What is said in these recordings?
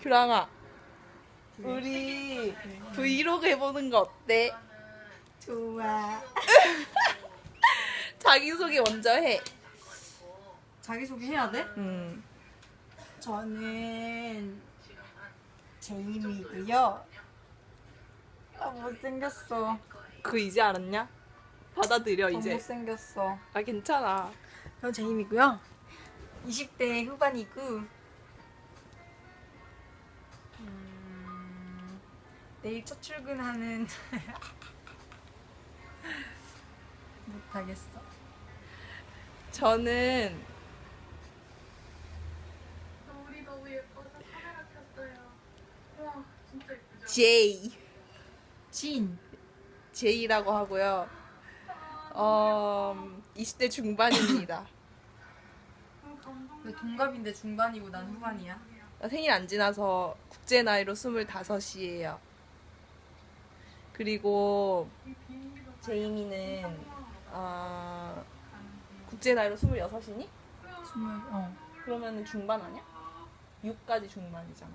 규랑아, 우리 브이로그 해보는 거 어때? 좋아. 자기소개 먼저 해. 자기소개 해야 돼? 음. 저는 제임이고요. 아 못생겼어. 그 이제 알았냐? 받아들여 더 이제. 못생겼어. 아 괜찮아. 저는 제임이고요. 20대 후반이고 내일 첫 출근하는 못하겠어. 저는 우리 너무 예뻐서 카메라 켰어요. 와 진짜 예쁘죠? 제이. 진. 제이라고 하고요. 어, 20대 중반입니다. 왜 동갑인데 중반이고 난 후반이야? 나 생일 안 지나서 국제 나이로 25이에요. 그리고 제이미는 어, 국제 나이로 26이니? 스물 어. 그러면 중반 아니야? 6까지 중반이잖아.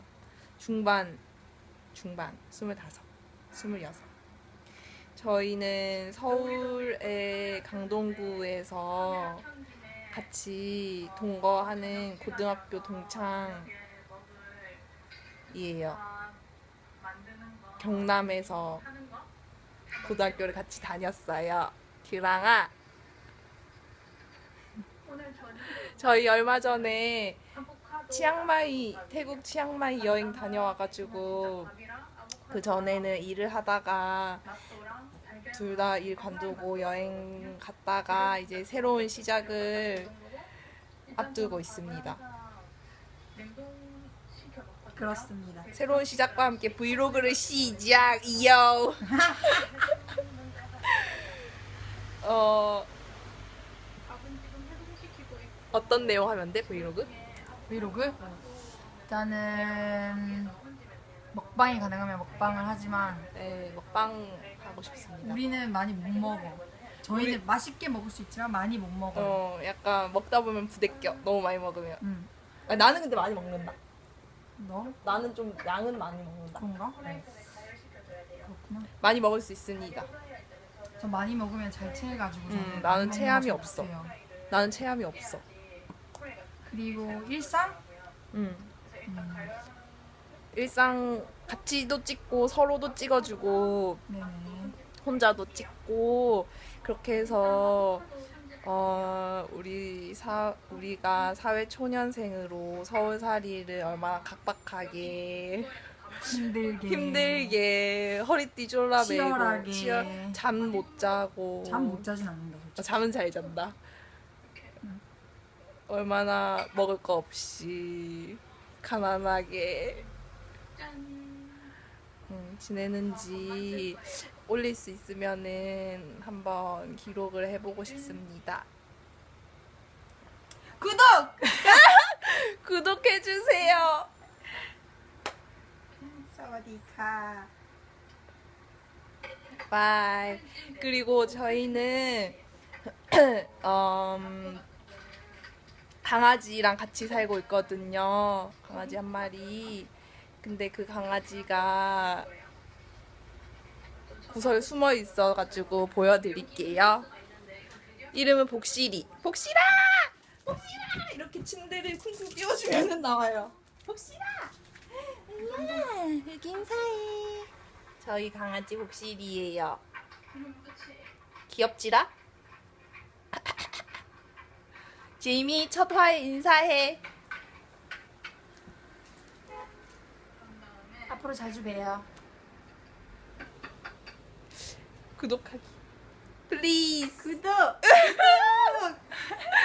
중반, 중반, 25, 26. 저희는 서울의 강동구에서 같이 동거하는 고등학교 동창이에요. 경남에서 고등학교를 같이 다녔어요. 기랑아, 저희 얼마 전에 치앙마이 태국 치앙마이 여행 다녀와가지고 그 전에는 일을 달걀 둘다 일 관두고 여행 갔다가 이제 새로운 시작을 앞두고 있습니다. 그렇습니다. 새로운 시작과 함께 브이로그를 시작 이요. 어 밥은 지금 해동시키고 있고 어떤 내용 하면 돼 브이로그? 브이로그? 일단은 먹방이 가능하면 먹방을 하지만 네 먹방 하고 싶습니다. 우리는 많이 못 먹어. 저희는 맛있게 먹을 수 있지만 많이 못 먹어. 어 약간 먹다 보면 부대껴 너무 많이 먹으면. 응. 아니, 나는 근데 많이 먹는다. 너? 나는 좀 양은 많이 먹는다. 그런가? 그렇구나. 많이 먹을 수 있습니다. 저 많이 먹으면 잘 체해가지고 저는 음, 나는 체함이 걸 없어. 못해요. 나는 체함이 없어. 그리고 일상? 음. 음, 일상 같이도 찍고 서로도 찍어주고 네네. 혼자도 찍고 그렇게 해서 어 우리 사 우리가 사회 초년생으로 서울살이를 얼마나 각박하게 힘들게. 힘들게 허리띠 졸라매고 치열하게. 잠못 자고 잠 못 자진 않는다. 어, 솔직히. 잠은 잘 잔다. 얼마나 먹을 거 없이 가난하게 음, 지내는지 올릴 수 있으면은 한번 기록을 해보고 싶습니다. 구독! 구독해주세요. 사와디카. 바이. 그리고 저희는 음, 강아지랑 같이 살고 있거든요. 강아지 한 마리. 근데 그 강아지가 구석에 숨어 있어가지고 보여드릴게요. 이름은 복실이. 복실아! 복실아! 이렇게 침대를 쿵쿵 띄워주면 나와요. 복실아! 안녕. 여기 인사해. 저희 강아지 복실이에요. 귀엽지라? 제이미 첫 화에 인사해. 앞으로 자주 봬요. 구독하기. 플리즈. 구독!